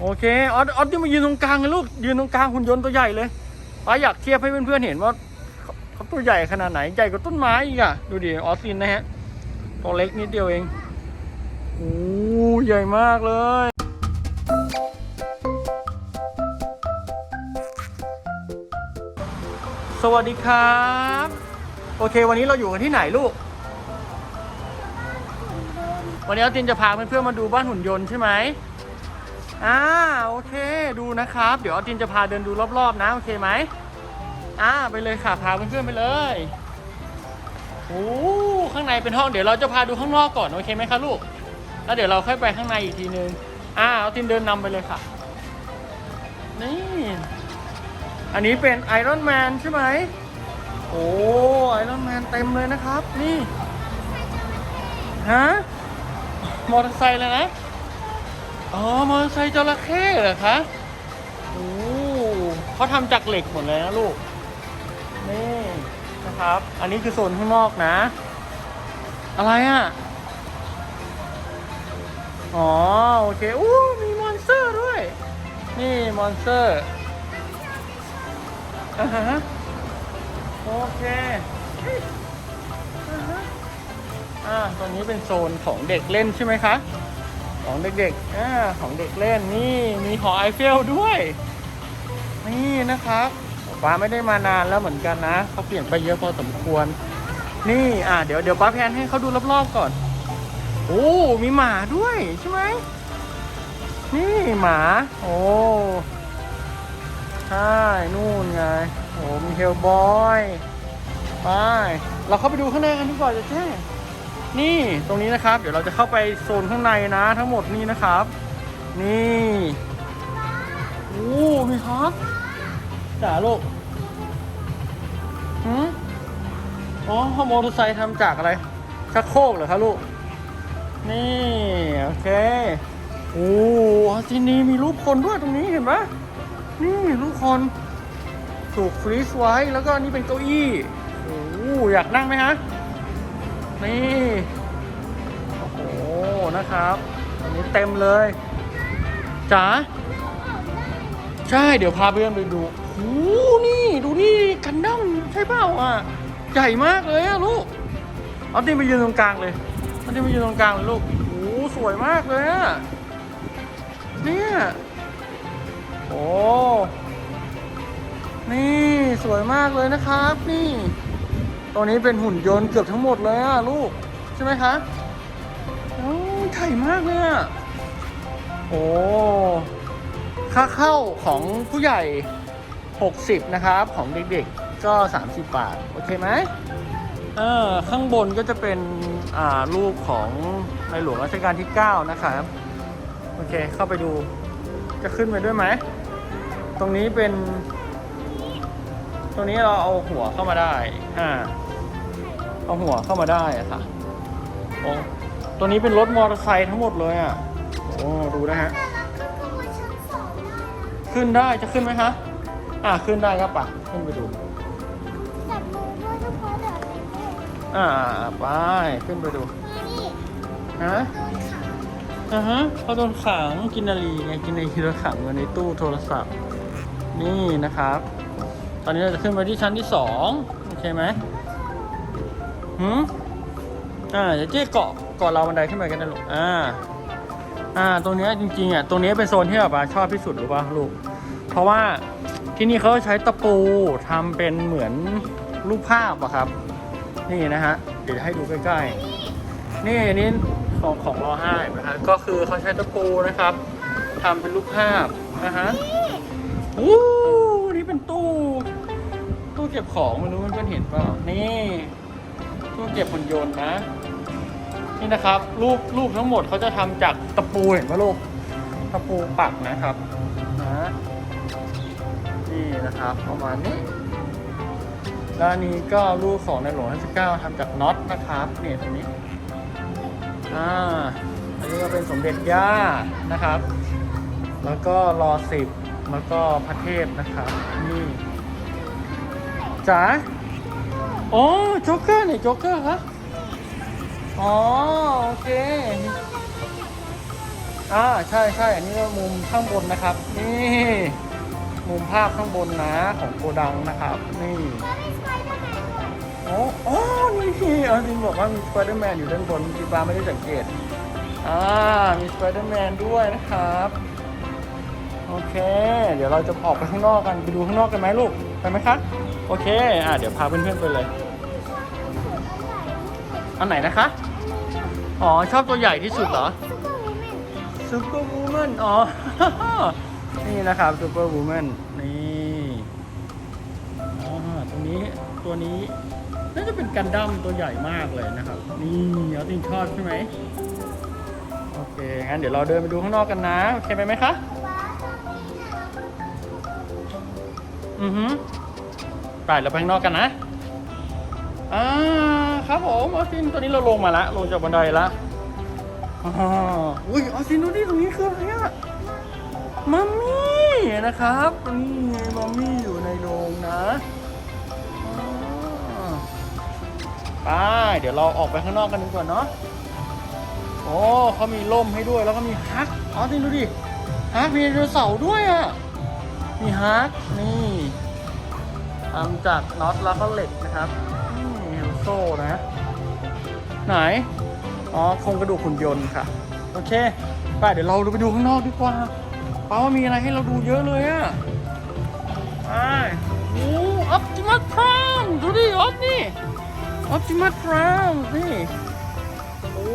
โอเคออสออสจะมายืนตรงกลางเลยลูกยืนตรงกลางหุ่นยนต์ตัวใหญ่เลยป้าอยากเทียบให้เพื่อนๆเห็นว่าเขาเขาตัวใหญ่ขนาดไหนใหญ่กว่าต้นไม้อีกอะดูดิออสซินนะฮะตัวเล็กนิดเดียวเองโอ้ใหญ่มากเลยสวัสดีครับ โอเค วันนี้เราอยู่กันที่ไหนลูก วันนี้อาตินจะพาเพื่อนๆมาดูบ้านหุ่นยนต์ใช่ไหม อ่าโอเคดูนะครับ เดี๋ยวอาตินจะพาเดินดูรอบๆ นะโอเคไหมอ่าไปเลยค่ะพาเพื่อนๆไปเลยโอ้ข้างในเป็นห้องเดี๋ยวเราจะพาดูข้างนอกก่อนโอเคไหมคะลูก แล้วเดี๋ยวเราค่อยไปข้างในอีกทีนึงอ่าอาตินเดินนำไปเลยค่ะ นี่ อันนี้เป็นไอรอนแมนใช่ไหมโอ้ไอรอนแมนเต็มเลยนะครับ นี่ฮะมอเตอร์ไซค์เลยนะ อ๋อ มอเตอร์ไซค์จระเข้เหรอคะโอ้เขาทำจากเหล็กหมดเลยนะลูก นี่นะครับ อันนี้คือโซนข้างนอกนะ อะไรอะ อ๋อ โอเคอู้มีมอนสเตอร์ด้วย นี่มอนสเตอร์อ่าฮะโอเคอ่าฮะอ่าตรงนี้เป็นโซนของเด็กเล่นใช่ไหมคะ ของเด็กๆอ่าของเด็กเล่นนี่มีหอไอเฟลด้วย นี่นะครับป้าไม่ได้มานานแล้วเหมือนกันนะเขาเปลี่ยนไปเยอะพอสมควร นี่อ่าเดี๋ยวเดี๋ยวป้าแพนให้เขาดูรอบๆก่อนโอ้มีหมาด้วยใช่ไหมนี่หมา โอ้ใช่นู่นไงโอ้มีเฮลบอยไปเราเข้าไปดูข้างในกันดีกว่าจะแจ้ นี่ตรงนี้นะครับ เดี๋ยวเราจะเข้าไปโซนข้างในนะ ทั้งหมดนี่นะครับ นี่โอ้มีฮอปจ๋าลูกหืมอ๋อข้อมอเตอร์ไซค์ทำจากอะไรชักโครกเหรอคะลูก นี่ โอเคโอ้ที่นี่มีรูปคนด้วยตรงนี้เห็นปะนี่ลูกคนถูกฟรีซไว้แล้วก็นี่เป็นเก้าอี้โอ้อยากนั่งไหมฮะ นี่ โอ้โห นะครับ อันนี้เต็มเลยจ๋าใช่ เดี๋ยวพาเพื่อนไปดูโอ้นี่ ดูนี่กันดั้มใช่เปล่าอะ ใหญ่มากเลยอะลูก เอาตีไปยืนตรงกลางเลยเอาตีไปยืนตรงกลางเลยลูกโอ้สวยมากเลยอะเนี่ย โอ้นี่สวยมากเลยนะครับ นี่ ตัวนี้เป็นหุ่นยนต์เกือบทั้งหมดเลยอะลูก ใช่ไหมคะโอ้ใหญ่มากเลยอะโอ้ค่าเข้าของผู้ใหญ่ 60 นะครับ ของเด็กๆก็ 30 บาท โอเคไหมเออข้างบนก็จะเป็นอ่ารูปของในหลวงรัชกาลที่ 9 นะครับ โอเคเข้าไปดูจะขึ้นไปด้วยไหม ตรงนี้เป็น ตรงนี้เราเอาหัวเข้ามาได้อ่า เอาหัวเข้ามาได้อะค่ะโอ้ตัวนี้เป็นรถมอเตอร์ไซค์ทั้งหมดเลยอะโอ้ดูนะฮะ ขึ้นได้จะขึ้นไหมคะอ่าขึ้นได้ครับป่ะขึ้นไปดู จับมือด้วยทุกคนเดี๋ยวไปเที่ยวอ่าไปขึ้นไปดูนี่ฮะโดนขังอ่าฮะเขาโดนขังกินนารีไงกินนารีโดนขังอยู่ในตู้โทรศัพท์ นี่นะครับ ตอนนี้เราจะขึ้นไปที่ชั้นที่สองโอเคไหม หืมอ่าเดี๋ยวเจ๊เกาะเกาะเราวบันไดขึ้นไปกันนะลูก อ่า อ่า ตรงเนี้ยจริงๆอะ ตรงนี้เป็นโซนที่แบบว่าชอบที่สุดหรือเปล่าลูก เพราะว่าที่นี่เขาใช้ตะปูทำเป็นเหมือนรูปภาพอะครับ นี่นะฮะ เดี๋ยวให้ดูใกล้ๆ นี่นี่ของของรอห้านะฮะ ก็คือเขาใช้ตะปูนะครับทำเป็นรูปภาพนะฮะอู้นี่เป็นตู้ ตู้เก็บของไม่รู้เพื่อนๆเห็นเปล่านี่ ตู้เก็บหุ่นยนต์นะ นี่นะครับรูปรูปทั้งหมดเขาจะทำจากตะปูเห็นไหมลูกตะปูปักนะครับนะนี่นะครับประมาณนี้แล้วนนี้ก็รูปของในหลวงรัชกาลทำจากน็อตนะครับเนี่ยตรงนี้อ่าอันนี้ก็เป็นสมเด็จย่านะครับ แล้วก็รอสิบแล้วก็พระเทพนะครับ นี่จ๋า โอ้โจ๊กเกอร์เนี่ยโจ๊กเกอร์ครับอ๋อโอเคอ่าใช่ใช่อันนี้มุมข้างบนนะครับ นี่ มุมภาพข้างบนนะของโกดังนะครับ นี่โอ้โอ้นี่เออจริงบอกว่ามีสไปเดอร์แมนอยู่ด้านบนพี่ปาไม่ได้สังเกตอ่ามีสไปเดอร์แมนด้วยนะครับโอเค เดี๋ยวเราจะออกไปข้างนอกกันไปดูข้างนอกกันไหมลูกไปไหมคะ โอเค อ่าเดี๋ยวพาเพื่อนๆไปเลย อันไหนนะคะ อ๋อ ชอบตัวใหญ่ที่สุดเหรอซุปเปอร์วูแมนซูเปอร์วูแมนอ๋อ นี่นะครับซูเปอร์วูแมนนี่อ๋อตรงนี้ตัวนี้น่าจะเป็นกันดั้มตัวใหญ่มากเลยนะครับ นี่เอาติงชอบใช่ไหมโอเค งั้นเดี๋ยวเราเดินไปดูข้างนอกกันนะ โอเคไปไหมคะว้าตรงนี้เนี่ยอือฮึ ไปเราไปข้างนอกกันนะ อ่า ครับผมออสตินตอนนี้เราลงมาละ ลงจากบันไดละอ๋ออุ้ยออสตินดูดิตรงนี้คืออะไรอะมัมมี่นะครับนี่มัมมี่อยู่ในโรงนะไปเดี๋ยวเราออกไปข้างนอกกันดีกว่าเนาะโอ้เขามีร่มให้ด้วยแล้วก็มีฮักออสตินดูดิฮักมีไดโนเสาร์ด้วยอะมีฮักนี่ ทำจากน็อตแล้วก็เหล็กนะครับนี่เฮลโซ่นะ ไหน อ๋อโครงกระดูกหุ่นยนต์ค่ะ โอเค ไปเดี๋ยวเราไปดูข้างนอกดีกว่าเพราว่ามีอะไรให้เราดูเยอะเลยอะไปโอ้ออปติมัสพรามดูดิออฟนี่ออปติมัสพรามนี่โอ้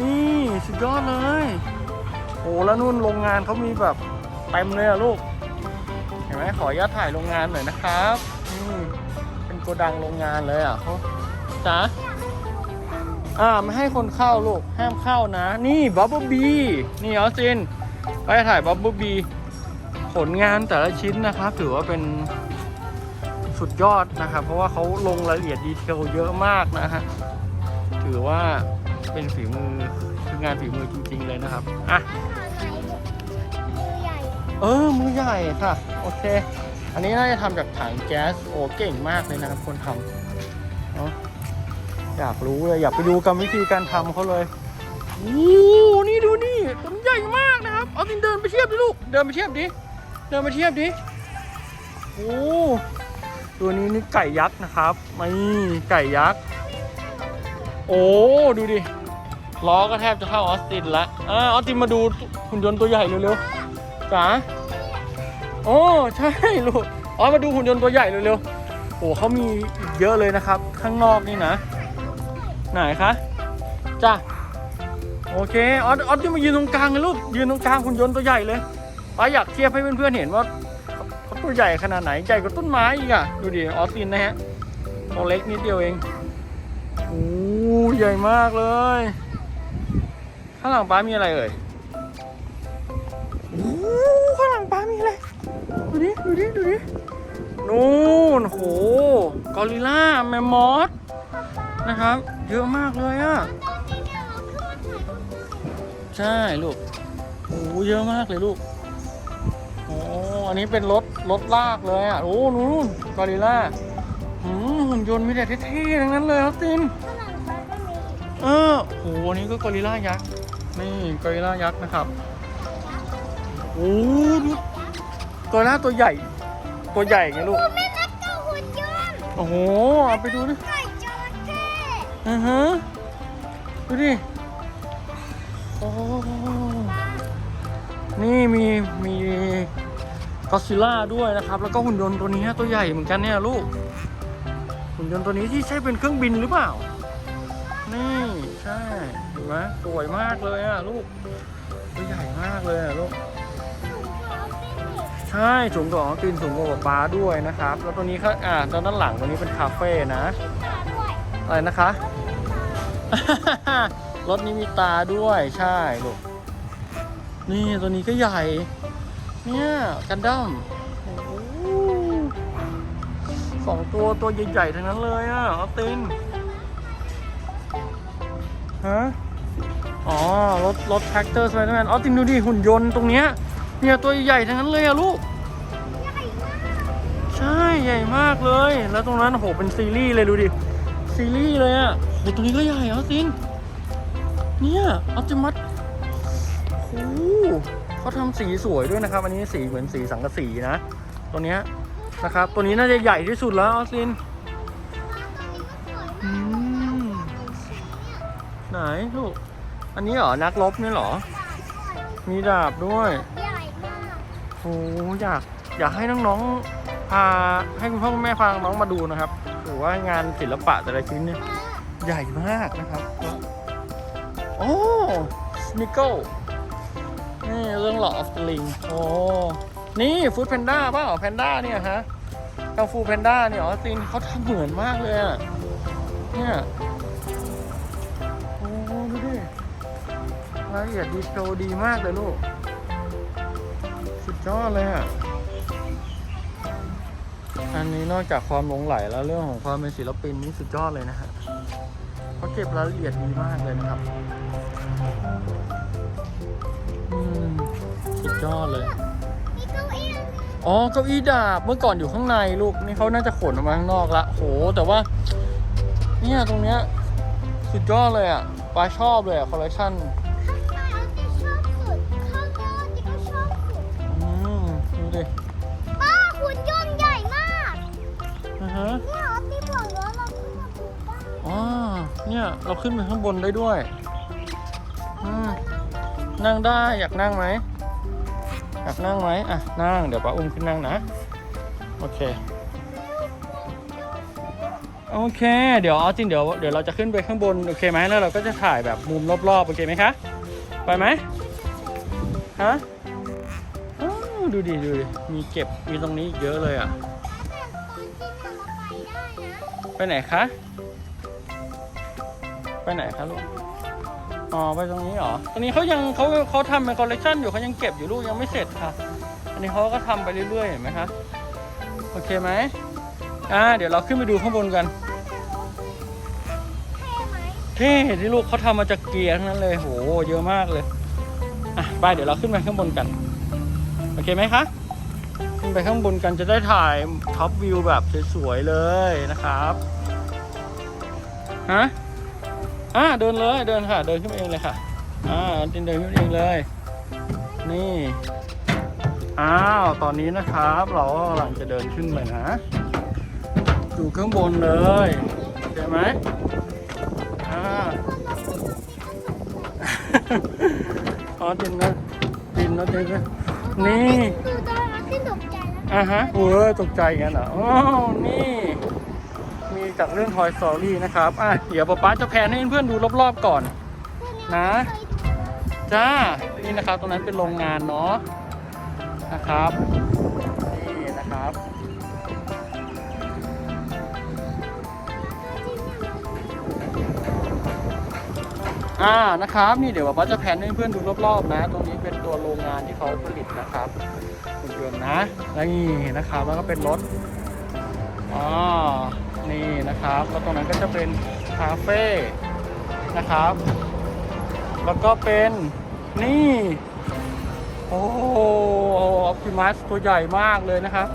นี่สุดยอดเลยโอ้แล้วนู่นโรงงานเขามีแบบเต็มเลยอะลูก ไหมขออนุญาตถ่ายโรงงานหน่อยนะครับนี่เป็นโกดังโรงงานเลยอะเขาจ๋าอ่าไม่ให้คนเข้าลูกห้ามเข้านะ นี่บับเบิลบีนี่ออสซินไปถ่ายบับเบิลบีผลงานแต่ละชิ้นนะครับ ถือว่าเป็นสุดยอดนะครับ เพราะว่าเขาลงรายละเอียดดีเทลเยอะมากนะฮะถือว่าเป็นฝีมือคืองานฝีมือจริง ๆ เลยนะครับอะ เออ มือใหญ่ค่ะ โอเค อันนี้น่าจะทำจากถังแก๊ส โอ้ เก่งมากเลยนะครับ คนทำเนาะอยากรู้เลย อยากไปดูกรรมวิธีการทำเขาเลยโอ้นี่ดูนี่ตัวมันใหญ่มากนะครับ เอาตินเดินไปเทียบดิลูก เดินไปเทียบดิ เดินไปเทียบดิ โอ้ตัวนี้นี่ไก่ยักษ์นะครับนี่ไก่ยักษ์ โอ้ ดูดิ ล้อก็แทบจะเข้าออสตินละอ่าออสตินมาดูหุ่นยนต์ตัวใหญ่เร็วๆ จ๋าโอ้ใช่ลูกอ๋อมาดูหุ่นยนต์ตัวใหญ่เร็วๆโอ้เขามีอีกเยอะเลยนะครับ ข้างนอกนี่นะ ไหนคะจ้ะโอเคออสออสที่มายืนตรงกลางเลยลูกยืนตรงกลางหุ่นยนต์ตัวใหญ่เลยป้าอยากเทียบให้เพื่อนๆเห็นว่าเขาตัวใหญ่ขนาดไหนใหญ่กว่าต้นไม้อีกอะดูดิออสตินนะฮะตัวเล็กนิดเดียวเองโอ้ใหญ่มากเลย ข้างหลังป้ามีอะไรเอ่ยีอะไรดูดิดูดิดูดินู่นโหกอริลล่าแมมมอสนะครับ เยอะมากเลยอะตอนนี้เนี่ยเราขึ้นมาถ่ายรูปใช่ลูกโอ้เยอะมากเลยลูกโอ้อันนี้เป็นรถรถลากเลยอะโอ้นู่นกอริลล่าหืมหุ่นยนต์มีแต่เท่ๆทั้งนั้นเลยครับตินเออโหอันนี้ก็กอริลล่ายักษ์นี่กอริลล่ายักษ์นะครับโอ้ดู กอริลล่าตัวใหญ่ ตัวใหญ่ไงลูก ไม่นัดกับหุ่นยนต์โอ้โห เอาไปดูดิไก่จระเข้อือฮะดูดิ โอ้นี่มีมีกอซิล่าด้วยนะครับ แล้วก็หุ่นยนต์ตัวนี้ตัวใหญ่เหมือนกันเนี่ยลูก หุ่นยนต์ตัวนี้ที่ใช่เป็นเครื่องบินหรือเปล่า นี่ใช่เห็นไหมสวยมากเลยอะลูกตัวใหญ่มากเลยอะลูก ใช่สูงกว่าออตินสูงกว่าป๊าด้วยนะครับ แล้วตัวนี้เขาอ่าตอนด้านหลังตัวนี้เป็นคาเฟ่นะอะไรนะคะ รถนี้มีตาด้วยใช่ลูกนี่ตัวนี้ก็ใหญ่ เนี่ยกันดั้มโอ้โหสองตัวตัวใหญ่ๆทั้งนั้นเลยอะออตินฮะอ๋อรถรถแท็กเตอร์สไปเดอร์แมนออตินดูดิหุ่นยนต์ตรงเนี้ย เนี่ยตัวใหญ่ทั้งนั้นเลยอะลูกใหญ่มากใช่ใหญ่มากเลย แล้วตรงนั้นโอ้โหเป็นซีรีส์เลยดูดิ ซีรีส์เลยอะโหตรงนี้ก็ใหญ่ออสตินเนี่ยออติมัสโอ้โหเขาทำสีสวยด้วยนะครับ อันนี้สีเหมือนสีสังกะสีนะ ตัวเนี้ยนะครับ ตัวนี้น่าจะใหญ่ที่สุดแล้วออสซินไหนลูก อันนี้เหรอ นักรบนี่เหรอ มีดาบด้วย อ้อยากอยากให้น้องๆพาให้คุณพ่อคุณแม่พาน้องมาดูนะครับถือว่างานศิลปะแต่ละชิ้นเนี่ยใหญ่มากนะครับโอ้สนิเกิลนี่เรื่องหล่อออฟลิงโอ้นี่ฟู้ดแพนด้าเปล่าแพนด้าเนี่ยฮะกังฟูแพนด้าเนี่ยออสตินเขาทำเหมือนมากเลยอะเนี่ยโอ้ดูดิรายละเอียดดีเทดีมากเลยลูก ยอดเลยอะอันนี้นอกจากความหลงไหลแล้วเรื่องของความเป็นศิลปินนี่สุดยอดเลยนะฮะเขาเก็บรายละเอียดดีมากเลยนะครับอืมสุดยอดเลย อ๋อ เก้าอี้ดาบ เมื่อก่อนอยู่ข้างในลูก นี่เขาน่าจะขนออกมาข้างนอกละ โห แต่ว่า เนี่ยตรงเนี้ย สุดยอดเลยอะปาชอบเลยอะ คอลเลคชันข้างใน เนี่ย เราขึ้นไปข้างบนได้ด้วย อืม นั่งได้อยากนั่งไหมอยากนั่งไหมอะ นั่ง เดี๋ยวป้าอุ้มขึ้นนั่งนะ โอเค โอเค เดี๋ยวเอาจริงเดี๋ยวเดี๋ยวเราจะขึ้นไปข้างบน โอเคไหมแล้วเราก็จะถ่ายแบบมุมรอบๆ โอเคไหมคะ ไปไหมฮะอ้าวดูดิดูดิมีเก็บมีตรงนี้อีกเยอะเลยอะแต่ตอนที่เราไปได้นะไปไหนคะ ไปไหนคะลูก อ๋อไปตรงนี้เหรอ ตรงนี้เขายังเขาเขาทำเป็นคอลเลคชันอยู่เขายังเก็บอยู่ลูกยังไม่เสร็จค่ะ อันนี้เขาก็ทำไปเรื่อยๆเห็นไหมคะ โอเคไหมอ่าเดี๋ยวเราขึ้นไปดูข้างบนกัน เท่ไหมเท่ที่ลูกเขาทำมาจากเกียร์ทั้งนั้นเลย โห เยอะมากเลย อะไปเดี๋ยวเราขึ้นไปข้างบนกัน โอเคไหมคะ ขึ้นไปข้างบนกันจะได้ถ่ายท็อปวิวแบบสวยๆเลยนะครับ ฮะ อ่าเดินเลยเดินค่ะ เดินขึ้นมาเองเลยค่ะอ่าจินเดินขึ้นมาเองเลย นี่อ้าวตอนนี้นะครับ เราก็กำลังจะเดินขึ้นไปนะอยู่ข้างบนเลยโอเคไหมอ่าอ๋อจินนะจินนะจินนะนี่ดูตอนนั้นที่ตกใจแล้วอะฮะเวอร์ตกใจกันเหรออ๋อนี่มี จากเรื่อง Toy Story นะครับ อะ เดี๋ยวป๊าป๊าจะแพนให้เพื่อนๆดูรอบๆก่อน นะ จ้า นี่นะครับ ตรงนั้นเป็นโรงงานเนาะ นะครับ นี่นะครับ อ่า นะครับ นี่เดี๋ยวป๊าจะแพนให้เพื่อนดูรอบๆนะ ตรงนี้เป็นตัวโรงงานที่เขาผลิตนะครับหุ่นยนต์นะแล้วนี่นะครับ แล้วก็เป็นรถอ๋อ นี่นะครับแล้วตรงนั้นก็จะเป็นคาเฟ่นะครับ แล้วก็เป็นนี่ โอ้ออปติมัสตัวใหญ่มากเลยนะครับ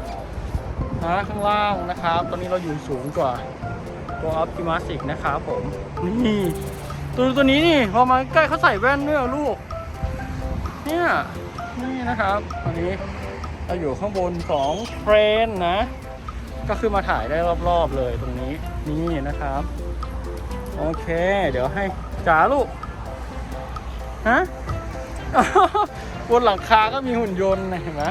นะข้างล่างนะครับ ตอนนี้เราอยู่สูงกว่าตัวออปติมัสอีกนะครับผมนี่ตัวตัวนี้นี่พอมาใกล้เขาใส่แว่นด้วยลูก เนี่ยนี่นะครับตอนนี้เราอยู่ข้างบนของเครนนะ ก็คือมาถ่ายได้รอบๆเลยตรงนี้นี่นะครับ โอเค เดี๋ยวให้จ๋าลูกฮะบนหลังคาก็มีหุ่นยนต์นะเห็นไหม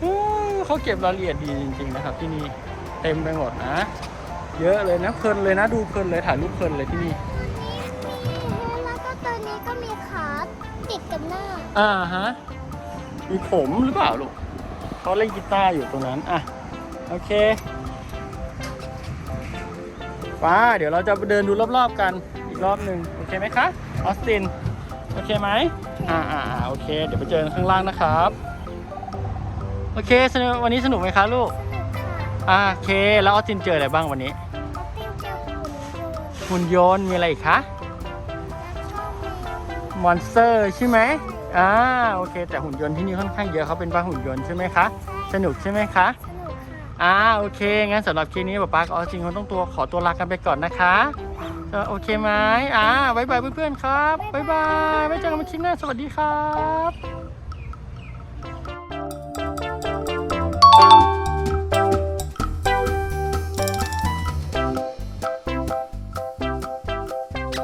เออเขาเก็บรายละเอียดดีจริง ๆ นะครับ ที่นี่เต็มไปหมดนะ เยอะเลยนะเพลินเลยนะดูเพลินเลยถ่ายรูปเพลินเลยที่นี่แล้วก็ตัวนี้ก็มีขาติดกับหน้าอ่าฮะมีผมหรือเปล่าลูกเขาเล่นกีตาร์อยู่ตรงนั้นอะ โอเคป้าเดี๋ยวเราจะไปเดินดูรอบๆกันอีกรอบหนึ่งโอเคไหมคะออสตินโอเคไหมอ่าอ่าอ่าโอเค เดี๋ยวไปเจอกันข้างล่างนะครับ โอเคสนุกวันนี้สนุกไหมคะลูกสนุกค่ะอ่าโอเค แล้วออสตินเจออะไรบ้างวันนี้เขาติดเจอหุ่นยนต์หุ่นยนต์มีอะไรอีกคะแล้วก็มีมอนสเตอร์ใช่ไหมอ่าโอเค แต่หุ่นยนต์ที่นี่ค่อนข้างเยอะเขาเป็นบ้านหุ่นยนต์ใช่ไหมคะ สนุกใช่ไหมคะสนุกค่ะ อ่าโอเค งั้นสำหรับคลิปนี้ป๊าป๊ากับออสตินคงต้องตัวขอตัวลากันไปก่อนนะคะโอเคไหมอ่าบายบายเพื่อนๆครับบ๊ายบายไว้เจอกันใหม่คลิปหน้าสวัสดีครับ